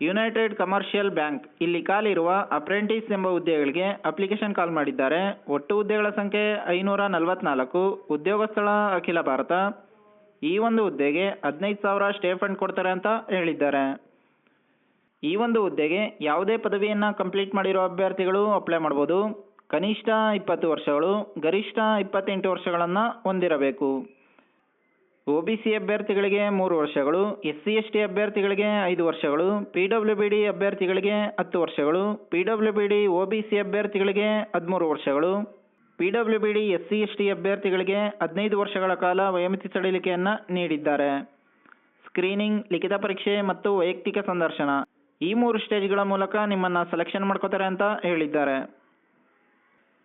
United commercial bank ಇಲ್ಲಿ ಖಾಲಿರುವ apprentice ಎಂಬ ಹುದ್ದೆಗಳಿಗೆ ಅಪ್ಲಿಕೇಶನ್ ಕಾಲ್ ಮಾಡಿದ್ದಾರೆ. ಒಟ್ಟು ಹುದ್ದೆಗಳ ಸಂಖ್ಯೆ ಐನೂರ ನಲವತ್ನಾಲ್ಕು ಉದ್ಯೋಗ ಸ್ಥಳ ಅಖಿಲ ಭಾರತ. ಈ ಒಂದು ಹುದ್ದೆಗೆ ಹದಿನೈದು ಸಾವಿರ ಸ್ಟೇ ಫಂಡ್ ಕೊಡ್ತಾರೆ ಅಂತ ಹೇಳಿದ್ದಾರೆ. ಈ ಒಂದು ಹುದ್ದೆಗೆ ಯಾವುದೇ ಪದವಿಯನ್ನು ಕಂಪ್ಲೀಟ್ ಮಾಡಿರೋ ಅಭ್ಯರ್ಥಿಗಳು ಅಪ್ಲೈ ಮಾಡ್ಬೋದು. ಕನಿಷ್ಠ ಇಪ್ಪತ್ತು ವರ್ಷಗಳು, ಗರಿಷ್ಠ ಇಪ್ಪತ್ತೆಂಟು ವರ್ಷಗಳನ್ನು ಹೊಂದಿರಬೇಕು. ಒ ಬಿ ಸಿ ಅಭ್ಯರ್ಥಿಗಳಿಗೆ ಮೂರು ವರ್ಷಗಳು ಎಸ್ ಸಿ ಎಸ್ ಟಿ ಅಭ್ಯರ್ಥಿಗಳಿಗೆ ಐದು ವರ್ಷಗಳು ಪಿ ಬಿ ಡಿ ಅಭ್ಯರ್ಥಿಗಳಿಗೆ ಹತ್ತು ವರ್ಷಗಳು P W B D O B C ಅಭ್ಯರ್ಥಿಗಳಿಗೆ ಹದಿಮೂರು ವರ್ಷಗಳು P W B S S T ಅಭ್ಯರ್ಥಿಗಳಿಗೆ ಹದಿನೈದು ವರ್ಷಗಳ ಕಾಲ ವಯೋಮಿತಿ ಸಡಿಲಿಕೆಯನ್ನು ನೀಡಿದ್ದಾರೆ. ಸ್ಕ್ರೀನಿಂಗ್ ಲಿಖಿತ ಪರೀಕ್ಷೆ ಮತ್ತು ವೈಯಕ್ತಿಕ ಸಂದರ್ಶನ. ಈ ಮೂರು ಸ್ಟೇಜ್ಗಳ ಮೂಲಕ ನಿಮ್ಮನ್ನು ಸೆಲೆಕ್ಷನ್ ಮಾಡ್ಕೋತಾರೆ ಅಂತ ಹೇಳಿದ್ದಾರೆ.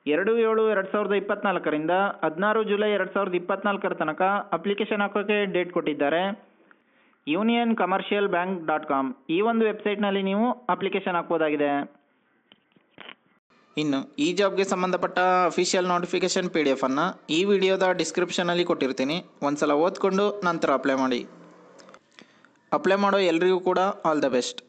ಎರಡು ಏಳು ಎರಡು ಸಾವಿರದ ಇಪ್ಪತ್ನಾಲ್ಕರಿಂದ ಹದಿನಾರು ಜುಲೈ ಎರಡು ಸಾವಿರದ ಇಪ್ಪತ್ನಾಲ್ಕರ ತನಕ ಅಪ್ಲಿಕೇಶನ್ ಹಾಕೋಕ್ಕೆ ಡೇಟ್ ಕೊಟ್ಟಿದ್ದಾರೆ. Union Commercial Bank dot com. ಈ ಒಂದು ವೆಬ್ಸೈಟ್ನಲ್ಲಿ ನೀವು ಅಪ್ಲಿಕೇಶನ್ ಹಾಕ್ಬೋದಾಗಿದೆ. ಇನ್ನು, ಈ ಜಾಬ್ಗೆ ಸಂಬಂಧಪಟ್ಟ ಅಫಿಷಿಯಲ್ ನೋಟಿಫಿಕೇಶನ್ ಪಿ ಡಿ ಎಫನ್ನು ಈ ವಿಡಿಯೋದ ಡಿಸ್ಕ್ರಿಪ್ಷನಲ್ಲಿ ಕೊಟ್ಟಿರ್ತೀನಿ. ಒಂದ್ಸಲ ಓದ್ಕೊಂಡು ನಂತರ ಅಪ್ಲೈ ಮಾಡಿ. ಅಪ್ಲೈ ಮಾಡೋ ಎಲ್ರಿಗೂ ಕೂಡ ಆಲ್ ದ ಬೆಸ್ಟ್.